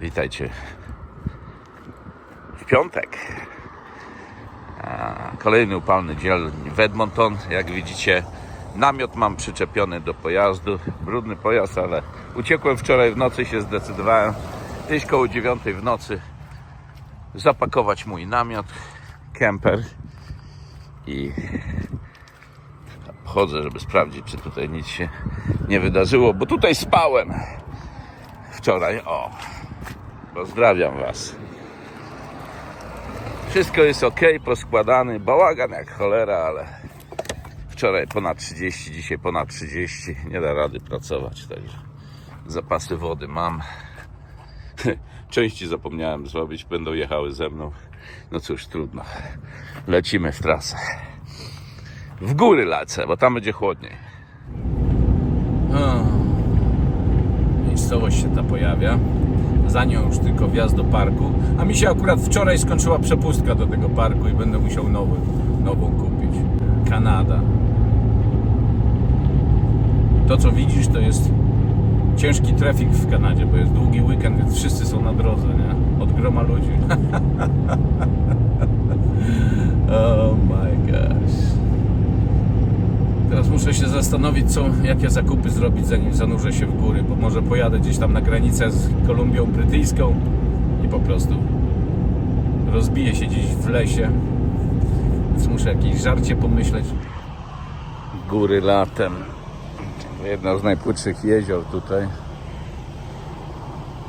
Witajcie w piątek. Kolejny upalny dzień w Edmonton. Jak widzicie, namiot mam przyczepiony do pojazdu. Brudny pojazd, ale uciekłem wczoraj w nocy, się zdecydowałem gdzieś koło dziewiątej w nocy zapakować mój namiot, kemper i chodzę, żeby sprawdzić, czy tutaj nic się nie wydarzyło, bo tutaj spałem wczoraj. O, pozdrawiam Was. Wszystko jest ok, poskładany, bałagan jak cholera, ale wczoraj ponad 30, dzisiaj ponad 30, nie da rady pracować, także zapasy wody mam. Części zapomniałem zrobić, będą jechały ze mną. No cóż, trudno. Lecimy w trasę. W góry lecę, bo tam będzie chłodniej. Miejscowość się ta pojawia. Za nią już tylko wjazd do parku. A mi się akurat wczoraj skończyła przepustka do tego parku i będę musiał nowy, nową kupić. Kanada. To co widzisz to jest ciężki trafik w Kanadzie, bo jest długi weekend, więc wszyscy są na drodze, nie? Od groma ludzi. oh my. Teraz muszę się zastanowić, co, jakie zakupy zrobić, zanim zanurzę się w góry, bo może pojadę gdzieś tam na granicę z Kolumbią Brytyjską i po prostu rozbiję się gdzieś w lesie. Więc muszę jakieś żarcie pomyśleć. Góry latem. Jedno z najpłytszych jezior tutaj.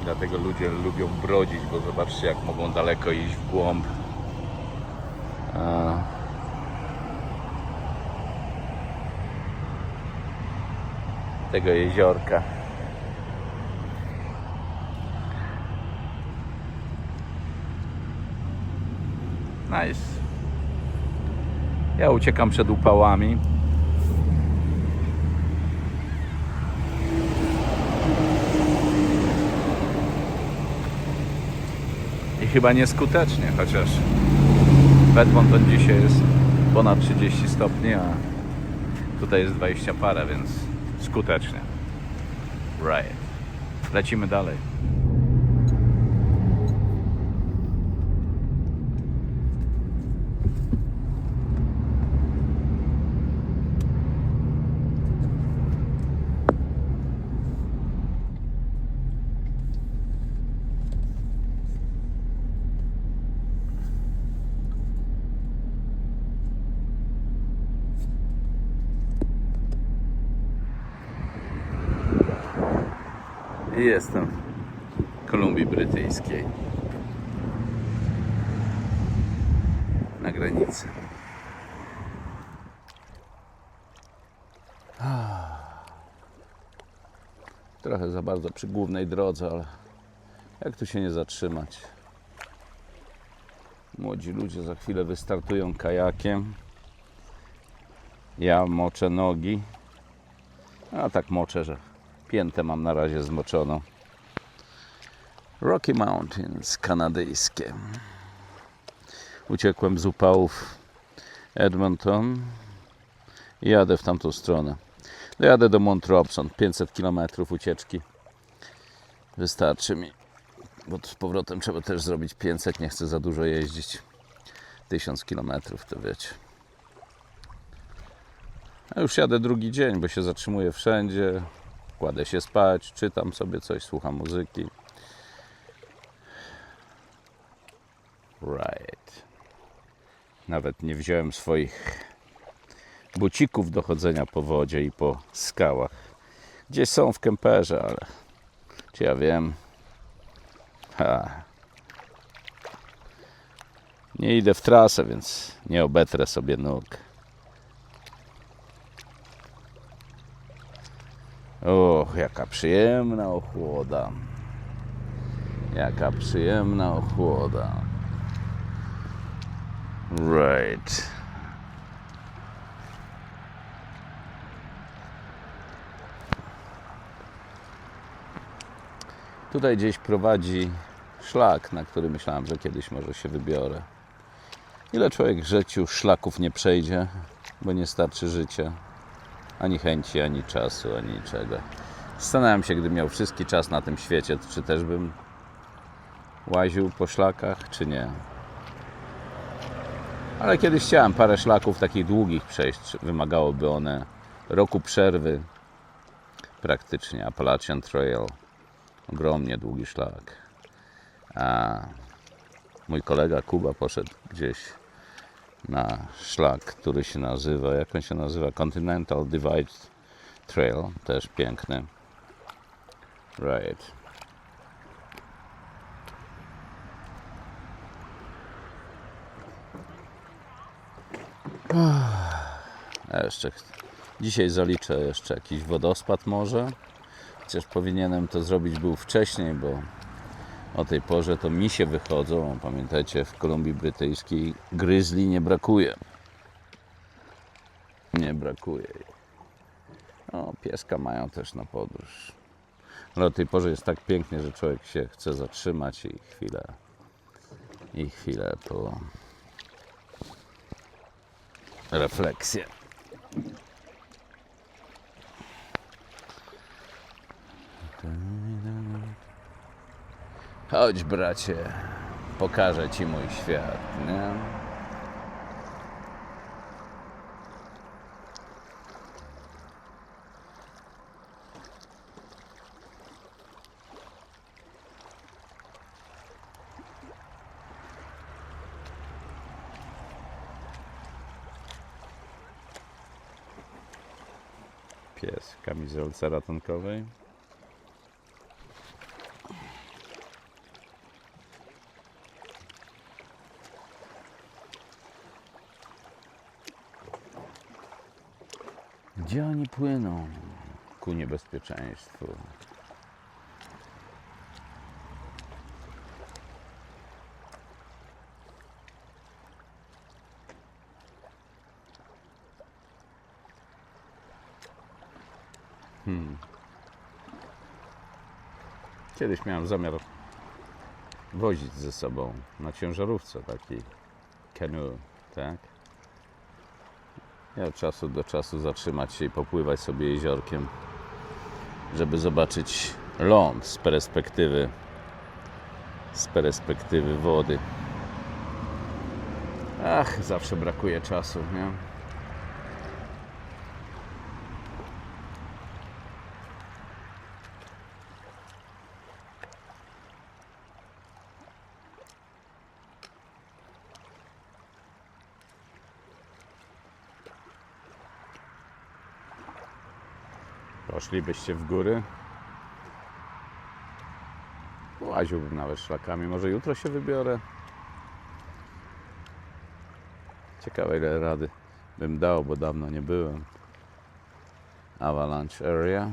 Dlatego ludzie lubią brodzić, bo zobaczcie jak mogą daleko iść w głąb. A... Tego jeziorka. Nice. Ja uciekam przed upałami. I chyba nieskutecznie, chociaż w Edmonton dzisiaj jest ponad 30 stopni, a tutaj jest 20 parę, więc skutecznie. Right. Lecimy dalej. Jestem w Kolumbii Brytyjskiej. Na granicy. Trochę za bardzo przy głównej drodze, ale jak tu się nie zatrzymać? Młodzi ludzie za chwilę wystartują kajakiem. Ja moczę nogi. A tak moczę, że piętę mam na razie zmoczoną. Rocky Mountains kanadyjskie. Uciekłem z upałów Edmonton i jadę w tamtą stronę. Jadę do Mount Robson, 500 km ucieczki. Wystarczy mi, bo z powrotem trzeba też zrobić 500, nie chcę za dużo jeździć. 1000 km to wiecie. A już jadę drugi dzień, bo się zatrzymuję wszędzie. Kładę się spać, czytam sobie coś, słucham muzyki. Right. Nawet nie wziąłem swoich bucików do chodzenia po wodzie i po skałach. Gdzieś są w kemperze, ale czy ja wiem? Ha. Nie idę w trasę, więc nie obetrę sobie nóg. Och, jaka przyjemna ochłoda. Jaka przyjemna ochłoda. Right. Tutaj gdzieś prowadzi szlak, na który myślałem, że kiedyś może się wybiorę. Ile człowiek w życiu szlaków nie przejdzie, bo nie starczy życia ani chęci, ani czasu, ani niczego. Zastanawiam się, gdybym miał wszystki czas na tym świecie, czy też bym łaził po szlakach, czy nie. Ale kiedyś chciałem parę szlaków takich długich przejść. Wymagałoby one roku przerwy praktycznie. Appalachian Trail. Ogromnie długi szlak. A mój kolega Kuba poszedł gdzieś na szlak, który się nazywa, jak on się nazywa? Continental Divide Trail. Też piękny. Right. Jeszcze dzisiaj zaliczę jeszcze jakiś wodospad może. Chociaż powinienem to zrobić był wcześniej, bo o tej porze to misie wychodzą. Pamiętajcie, w Kolumbii Brytyjskiej gryzli nie brakuje. Nie brakuje. jej. O, pieska mają też na podróż. Ale o tej porze jest tak pięknie, że człowiek się chce zatrzymać i chwilę i chwilę po refleksję. Chodź, bracie, pokażę ci mój świat, nie? Pies w kamizelce ratunkowej. Gdzie oni płyną ku niebezpieczeństwu? Hmm. Kiedyś miałem zamiar wozić ze sobą na ciężarówce taki canoe, tak? Ja od czasu do czasu zatrzymać się i popływać sobie jeziorkiem, żeby zobaczyć ląd z perspektywy z perspektywy wody. Ach, zawsze brakuje czasu, nie? Poszlibyście w góry? Łaziłbym nawet szlakami. Może jutro się wybiorę. Ciekawe ile rady bym dał, bo dawno nie byłem. Avalanche Area.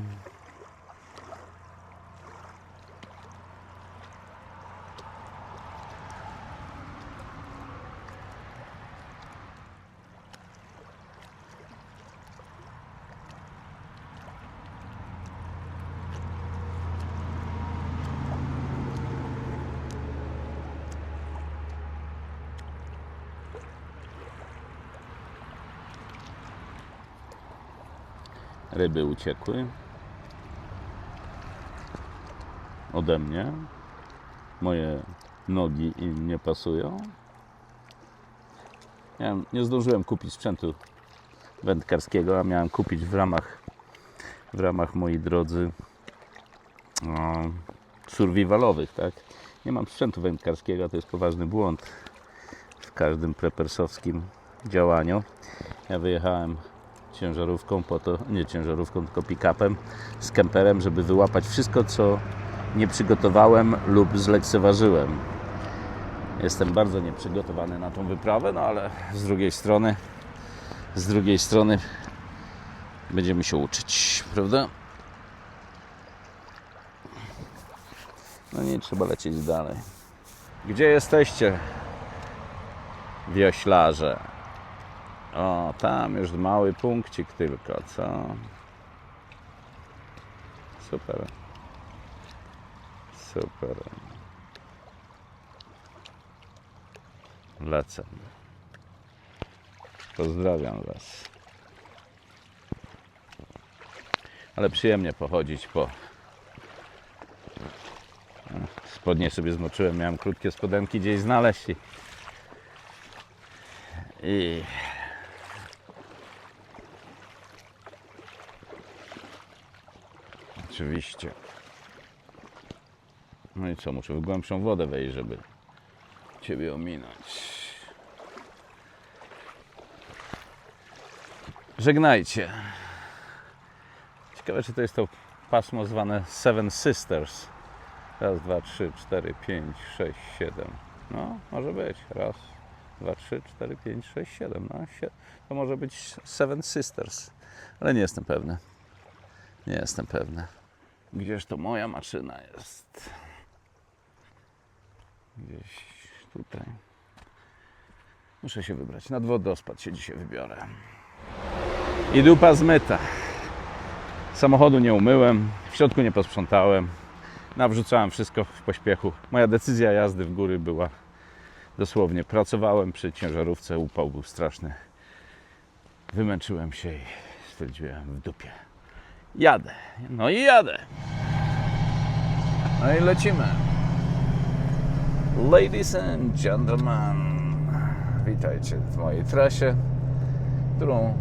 Ryby uciekły ode mnie. Moje nogi im nie pasują. Miałem, nie zdążyłem kupić sprzętu wędkarskiego, a miałem kupić w ramach, w ramach moi drodzy, no, survivalowych, tak? Nie mam sprzętu wędkarskiego, to jest poważny błąd w każdym prepersowskim działaniu. Ja wyjechałem ciężarówką po to, nie ciężarówką, tylko pick-upem z kemperem, żeby wyłapać wszystko, co nie przygotowałem lub zlekceważyłem. Jestem bardzo nieprzygotowany na tą wyprawę, no ale z drugiej strony z drugiej strony będziemy się uczyć, prawda? No nie trzeba lecieć dalej. Gdzie jesteście? Wioślarze. O, tam już mały punkcik tylko, co? Super. Super. Lecę. Pozdrawiam Was. Ale przyjemnie pochodzić po spodnie sobie zmoczyłem, miałem krótkie spodenki gdzieś znaleźć i, i oczywiście no i co, muszę w głębszą wodę wejść, żeby Ciebie ominąć. Żegnajcie. Ciekawe, czy to jest to pasmo zwane Seven Sisters. Raz, dwa, trzy, cztery, pięć, sześć, siedem. No, może być. Raz, dwa, trzy, cztery, pięć, sześć, siedem. No, to może być Seven Sisters. Ale nie jestem pewny. Nie jestem pewny. Gdzież to moja maszyna jest? Gdzieś tutaj. Muszę się wybrać. Nad wodospad się dzisiaj wybiorę. I dupa zmyta. Samochodu nie umyłem, w środku nie posprzątałem. Nawrzucałem wszystko w pośpiechu. Moja decyzja jazdy w góry była dosłownie. Pracowałem przy ciężarówce, upał był straszny. Wymęczyłem się i stwierdziłem w dupie. Jadę. No i jadę. No i lecimy. Ladies and gentlemen, witajcie w mojej trasie, którą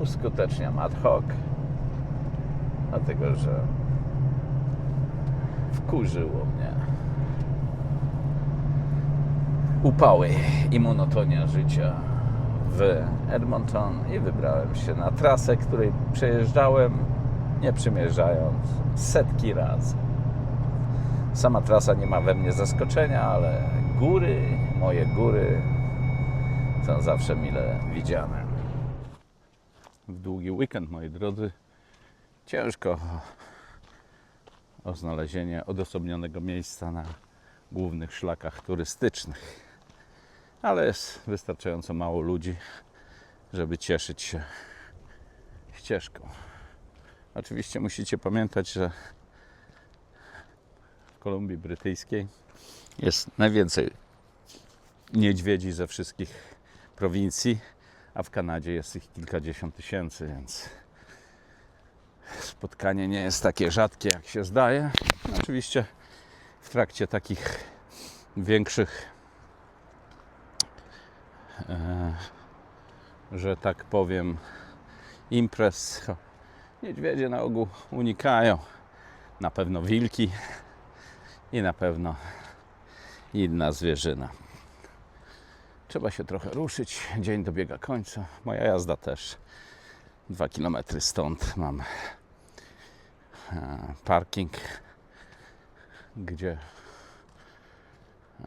uskuteczniam ad hoc, dlatego że wkurzyło mnie upały i monotonia życia w Edmonton i wybrałem się na trasę, której przejeżdżałem, nie przymierzając, setki razy. Sama trasa nie ma we mnie zaskoczenia, ale góry, moje góry są zawsze mile widziane. W długi weekend, moi drodzy, ciężko o znalezienie odosobnionego miejsca na głównych szlakach turystycznych. Ale jest wystarczająco mało ludzi, żeby cieszyć się ścieżką. Oczywiście musicie pamiętać, że w Kolumbii Brytyjskiej jest najwięcej niedźwiedzi ze wszystkich prowincji, a w Kanadzie jest ich kilkadziesiąt tysięcy, więc spotkanie nie jest takie rzadkie, jak się zdaje. Oczywiście w trakcie takich większych, że tak powiem, imprez niedźwiedzie na ogół unikają. Na pewno wilki, i na pewno inna zwierzyna. Trzeba się trochę ruszyć. Dzień dobiega końca. Moja jazda też. Dwa kilometry stąd mam e, parking, gdzie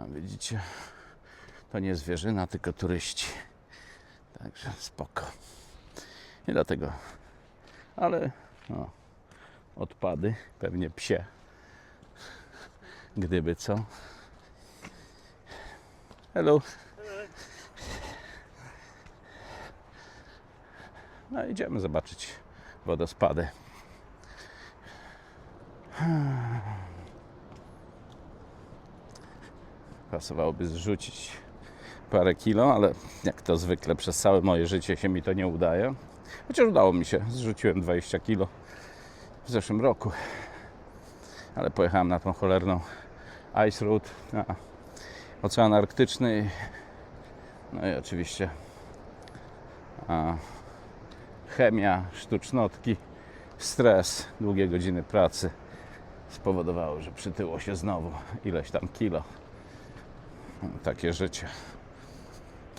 widzicie, to nie zwierzyna, tylko turyści. Także spoko. I dlatego, ale no, odpady, pewnie psie gdyby co. Hello. No idziemy zobaczyć wodospady. Pasowałoby zrzucić parę kilo, ale jak to zwykle przez całe moje życie się mi to nie udaje. Chociaż udało mi się, zrzuciłem 20 kilo w zeszłym roku ale pojechałem na tą cholerną Ice Road na Ocean Arktyczny no i oczywiście a, chemia, sztucznotki, stres, długie godziny pracy spowodowały, że przytyło się znowu ileś tam kilo. Takie życie.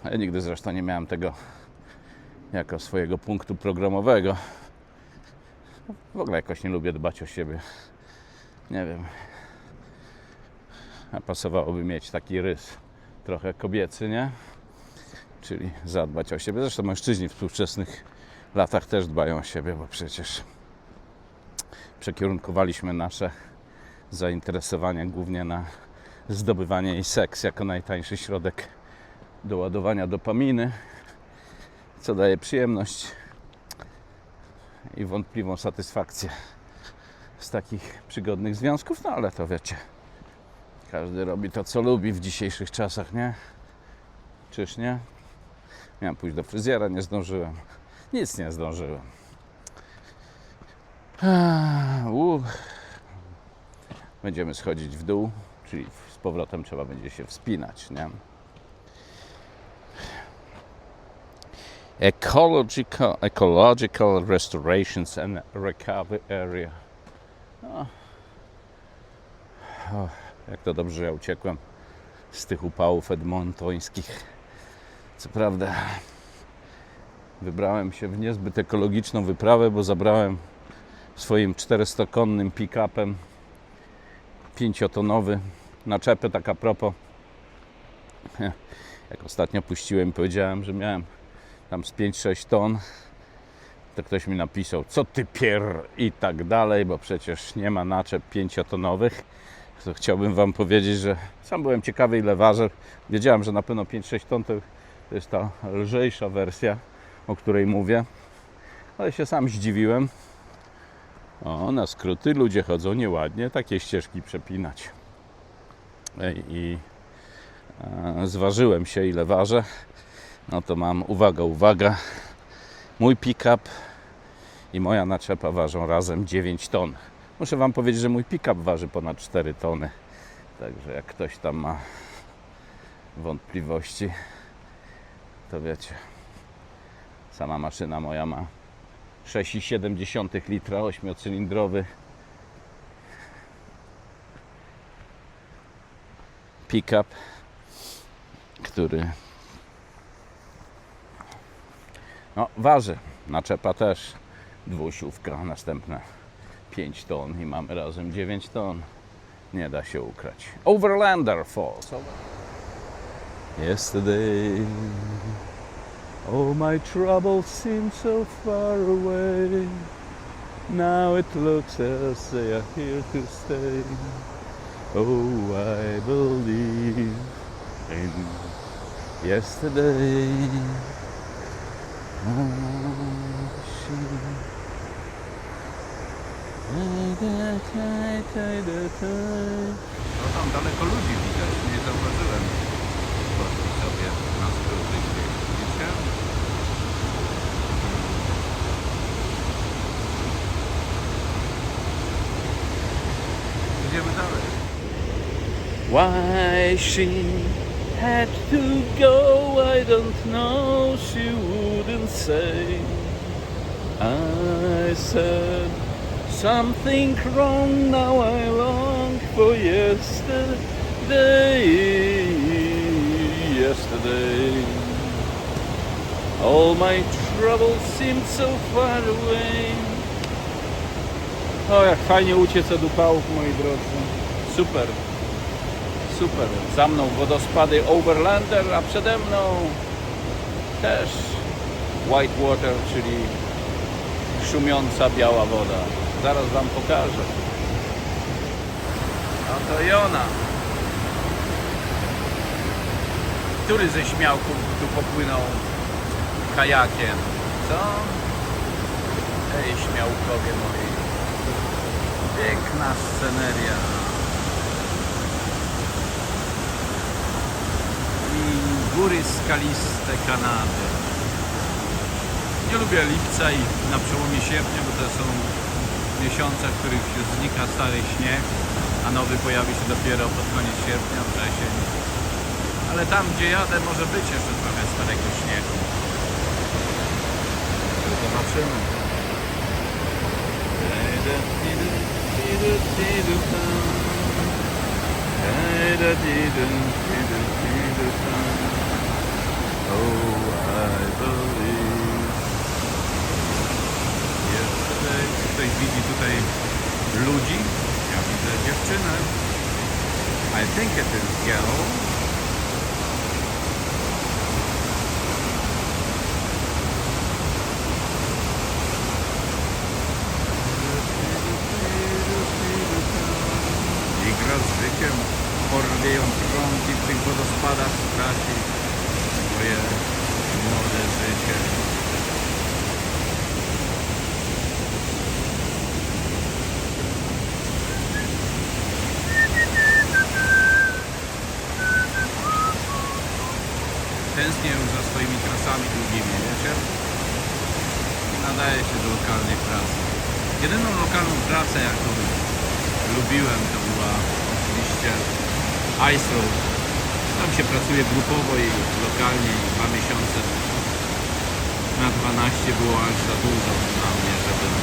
Ja nigdy zresztą nie miałem tego jako swojego punktu programowego. W ogóle jakoś nie lubię dbać o siebie nie wiem. A pasowałoby mieć taki rys trochę kobiecy, nie? Czyli zadbać o siebie. Zresztą mężczyźni w współczesnych latach też dbają o siebie, bo przecież przekierunkowaliśmy nasze zainteresowanie głównie na zdobywanie i seks jako najtańszy środek do ładowania dopaminy, co daje przyjemność i wątpliwą satysfakcję z takich przygodnych związków, no ale to wiecie, każdy robi to, co lubi w dzisiejszych czasach, nie? Czyż nie? Miałem pójść do fryzjera, nie zdążyłem. Nic nie zdążyłem. Eee, u. będziemy schodzić w dół, czyli z powrotem trzeba będzie się wspinać, nie? Ecological, ecological restorations and recovery area. O. O, jak to dobrze ja uciekłem z tych upałów edmontońskich. Co prawda wybrałem się w niezbyt ekologiczną wyprawę, bo zabrałem swoim 400-konnym pick-upem pięciotonowy naczepę, tak a propos. Jak ostatnio puściłem, powiedziałem, że miałem tam z 5-6 ton, to ktoś mi napisał, co ty pier i tak dalej, bo przecież nie ma naczep pięciotonowych. To chciałbym Wam powiedzieć, że sam byłem ciekawy ile waży. Wiedziałem, że na pewno 5-6 ton to, jest ta lżejsza wersja, o której mówię. Ale się sam zdziwiłem. O, na skróty ludzie chodzą nieładnie, takie ścieżki przepinać. Ej, I e, zważyłem się ile ważę. No to mam, uwaga, uwaga, mój pick-up i moja naczepa ważą razem 9 ton. Muszę Wam powiedzieć, że mój pick-up waży ponad 4 tony. Także jak ktoś tam ma wątpliwości, to wiecie. Sama maszyna moja ma 6,7 litra, 8-cylindrowy pick-up, który no, waży. Naczepa też dwusiówka, następne 5 ton i mamy razem 9 ton. Nie da się ukrać. Overlander Falls. Yesterday, all my troubles seem so far away. Now it looks as they are here to stay. Oh, I believe in yesterday. No tam daleko ludzi widać, nie zauważyłem. Poszli sobie na skróty gdzieś, widzicie? Idziemy dalej. Why she had to go, I don't know, she wouldn't say. I said something wrong, now I long for yesterday. Yesterday, all my troubles seemed so far away. O, jak fajnie uciec od upałów, moi drodzy. Super. Super. Za mną wodospady Overlander, a przede mną też Whitewater, czyli szumiąca biała woda. Zaraz Wam pokażę. A to i ona. Który ze śmiałków tu popłynął kajakiem? Co? Ej, śmiałkowie moi. Piękna sceneria. I góry skaliste Kanady. Nie lubię lipca i na przełomie sierpnia, bo to są miesiące, w których już znika stary śnieg, a nowy pojawi się dopiero pod koniec sierpnia, wrzesień. Ale tam, gdzie jadę, może być jeszcze trochę starego śniegu. Zobaczymy. Oh, I believe. Yesterday. Ktoś widzi tutaj ludzi? Ja widzę dziewczynę. I think it is girl. Tęsknię już za swoimi trasami długimi, wiecie? Nadaje się do lokalnej pracy. Jedyną lokalną pracę, jaką lubiłem, to była oczywiście Ice Road. Tam się pracuje grupowo i lokalnie i dwa miesiące na 12 było aż za dużo mnie, żebym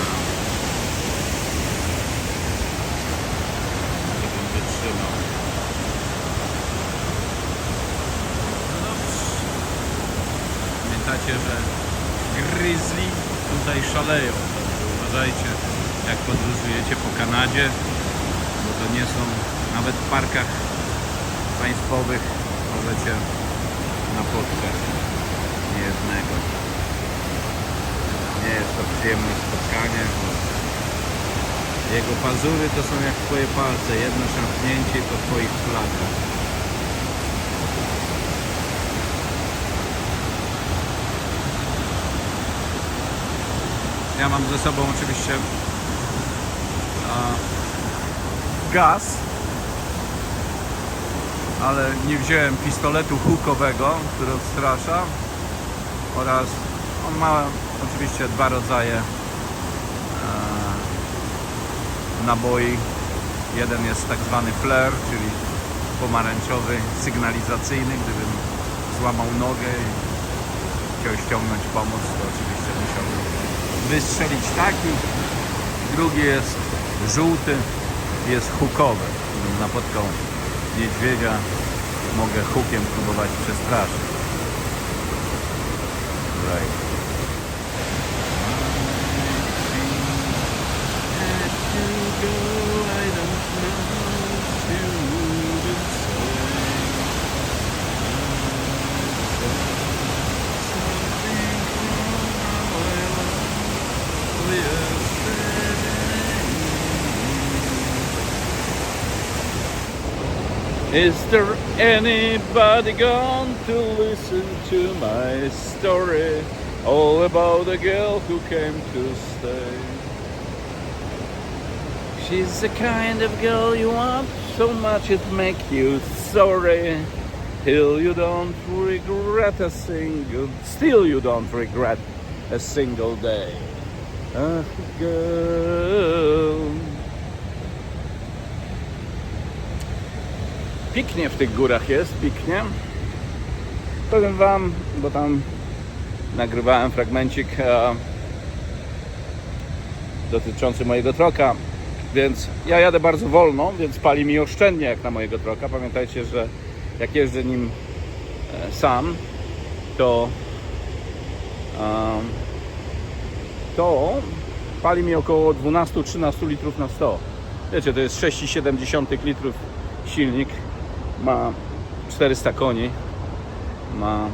e, żebym wytrzymał. No dobrze. Pamiętacie, że grizzly tutaj szaleją, uważajcie jak podróżujecie po Kanadzie, bo to nie są nawet w parkach państwowych możecie napotkać niejednego. Nie jest to przyjemne spotkanie, bo jego pazury to są jak twoje palce, jedno szarpnięcie po twoich flagach. Ja mam ze sobą oczywiście gaz, ale nie wziąłem pistoletu hukowego, który odstrasza oraz on ma oczywiście dwa rodzaje e, naboi. Jeden jest tak zwany flare, czyli pomarańczowy, sygnalizacyjny. Gdybym złamał nogę i chciał ściągnąć pomoc, to oczywiście wystrzelić taki. Drugi jest żółty, jest hukowy. Gdybym napotkał niedźwiedzia, mogę hukiem próbować przestraszyć. Right. Is there anybody gone to listen to my story? All about a girl who came to stay. She's the kind of girl you want so much it make you sorry. Till you don't regret a single, still you don't regret a single day. Ah, girl. Piknie w tych górach jest, piknie. Powiem wam, bo tam nagrywałem fragmencik e, dotyczący mojego troka, więc ja jadę bardzo wolno, więc pali mi oszczędnie jak na mojego troka. Pamiętajcie, że jak jeżdżę nim e, sam, to e, to pali mi około 12-13 litrów na 100. Wiecie, to jest 6,7 litrów silnik ma 400 koni. Ma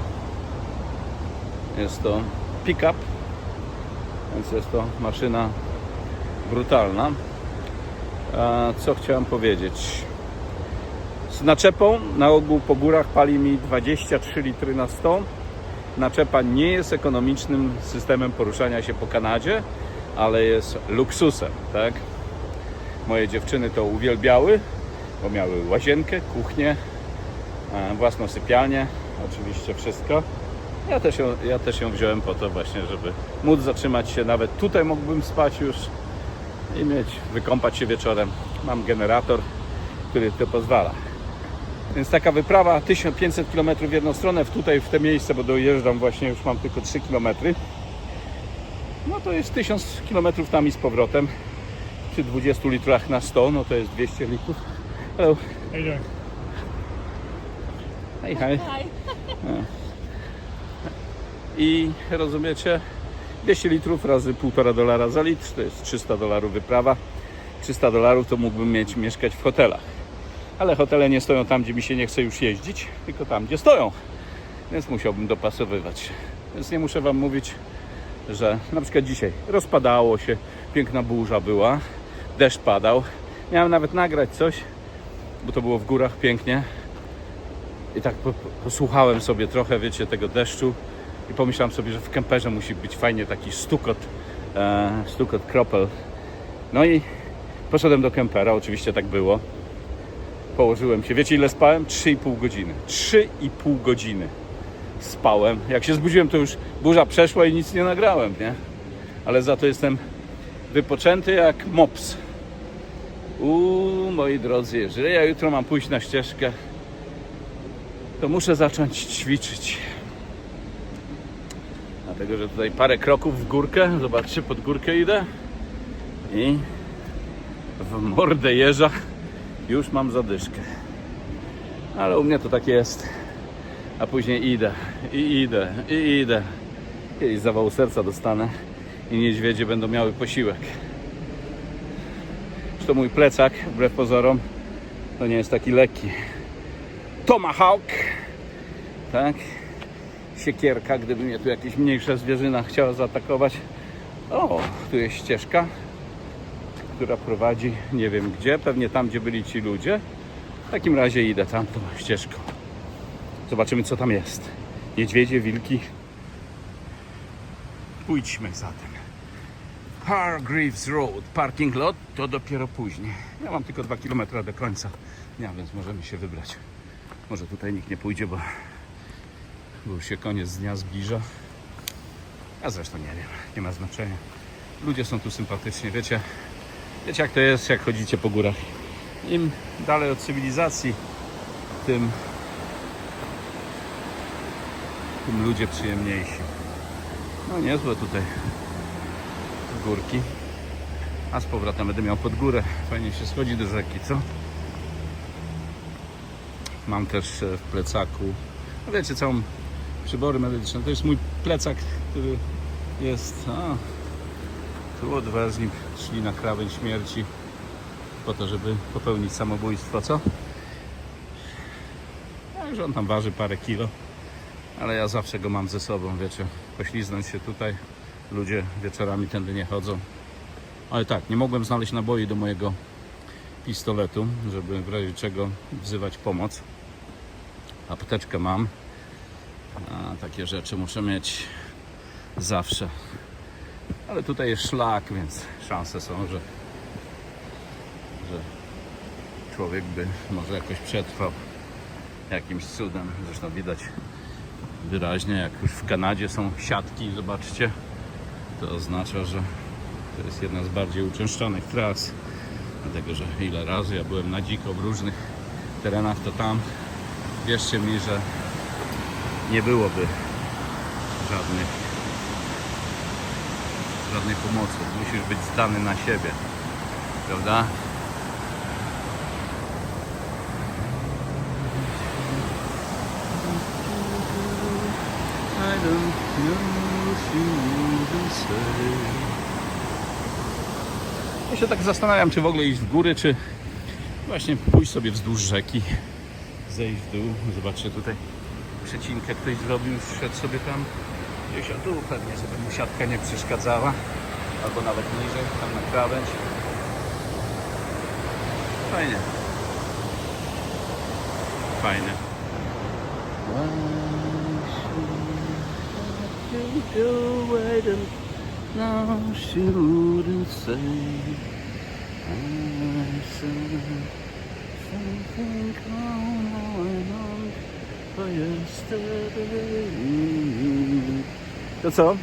jest to pick-up więc jest to maszyna brutalna. Co chciałem powiedzieć? Z naczepą na ogół po górach pali mi 23 litry na 100 naczepa nie jest ekonomicznym systemem poruszania się po Kanadzie ale jest luksusem tak? Moje dziewczyny to uwielbiały bo miały łazienkę, kuchnię, własną sypialnię, oczywiście wszystko. Ja też, ją, ja też ją wziąłem po to właśnie, żeby móc zatrzymać się, nawet tutaj mógłbym spać już i mieć, wykąpać się wieczorem. Mam generator, który to pozwala. Więc taka wyprawa 1500 km w jedną stronę, w tutaj w te miejsce, bo dojeżdżam właśnie, już mam tylko 3 km. No to jest 1000 km tam i z powrotem. Przy 20 litrach na 100, no to jest 200 litrów. Hello. How you doing? Hej, hej. I rozumiecie, 200 litrów razy 1,5 dolara za litr, to jest 300 dolarów wyprawa. 300 dolarów to mógłbym mieć mieszkać w hotelach. Ale hotele nie stoją tam, gdzie mi się nie chce już jeździć, tylko tam, gdzie stoją. Więc musiałbym dopasowywać. Więc nie muszę Wam mówić, że na przykład dzisiaj rozpadało się, piękna burza była, deszcz padał. Miałem nawet nagrać coś, bo to było w górach pięknie. I tak po- po- posłuchałem sobie trochę, wiecie, tego deszczu i pomyślałem sobie, że w kemperze musi być fajnie taki stukot, e, stukot kropel. No i poszedłem do kempera, oczywiście tak było. Położyłem się. Wiecie ile spałem? 3,5 godziny. 3,5 godziny spałem. Jak się zbudziłem, to już burza przeszła i nic nie nagrałem, nie? Ale za to jestem wypoczęty jak mops. Uuu, moi drodzy, jeżeli ja jutro mam pójść na ścieżkę, to muszę zacząć ćwiczyć. Dlatego, że tutaj parę kroków w górkę, zobaczcie, pod górkę idę i w mordę jeża już mam zadyszkę. Ale u mnie to tak jest. A później idę, i idę, i idę. Kiedyś zawału serca dostanę i niedźwiedzie będą miały posiłek. Zresztą mój plecak, wbrew pozorom, to nie jest taki lekki. Tomahawk, tak? Siekierka, gdyby mnie tu jakieś mniejsza zwierzyna chciała zaatakować. O, tu jest ścieżka, która prowadzi nie wiem gdzie, pewnie tam, gdzie byli ci ludzie. W takim razie idę tamtą ścieżką. Zobaczymy, co tam jest. Niedźwiedzie, wilki. Pójdźmy zatem. Hargreaves Road, parking lot, to dopiero później. Ja mam tylko 2 km do końca. Ja, więc możemy się wybrać. Może tutaj nikt nie pójdzie, bo, bo już się koniec dnia zbliża. Ja zresztą nie wiem, nie ma znaczenia. Ludzie są tu sympatyczni, wiecie. Wiecie jak to jest, jak chodzicie po górach. Im dalej od cywilizacji, tym, tym ludzie przyjemniejsi. No niezłe tutaj górki. A z powrotem będę miał pod górę. Fajnie się schodzi do rzeki, co? Mam też e, w plecaku, no wiecie, całą przybory medyczne. To jest mój plecak, który jest. A, tu odważni szli na krawędź śmierci po to, żeby popełnić samobójstwo, co? Także on tam waży parę kilo, ale ja zawsze go mam ze sobą, wiecie, pośliznąć się tutaj. Ludzie wieczorami tędy nie chodzą. Ale tak, nie mogłem znaleźć naboi do mojego pistoletu, żeby w razie czego wzywać pomoc. Apteczkę mam, a takie rzeczy muszę mieć zawsze. Ale tutaj jest szlak, więc szanse są, że, że człowiek by może jakoś przetrwał jakimś cudem. Zresztą widać wyraźnie, jak już w Kanadzie są siatki, zobaczcie, to oznacza, że to jest jedna z bardziej uczęszczonych tras. Dlatego, że ile razy ja byłem na dziko w różnych terenach, to tam wierzcie mi, że nie byłoby żadnych żadnej pomocy. Musisz być zdany na siebie. Prawda? I don't know Ja się tak zastanawiam, czy w ogóle iść w góry, czy właśnie pójść sobie wzdłuż rzeki, zejść w dół. Zobaczcie tutaj przecinkę ktoś zrobił, szedł sobie tam gdzieś o tu, pewnie żeby mu siatka nie przeszkadzała, albo nawet niżej, tam na krawędź. Fajnie. Fajne. No, shouldn't say I said something on for yesterday. To co?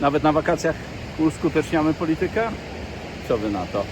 Nawet na wakacjach uskuteczniamy politykę? Co wy na to?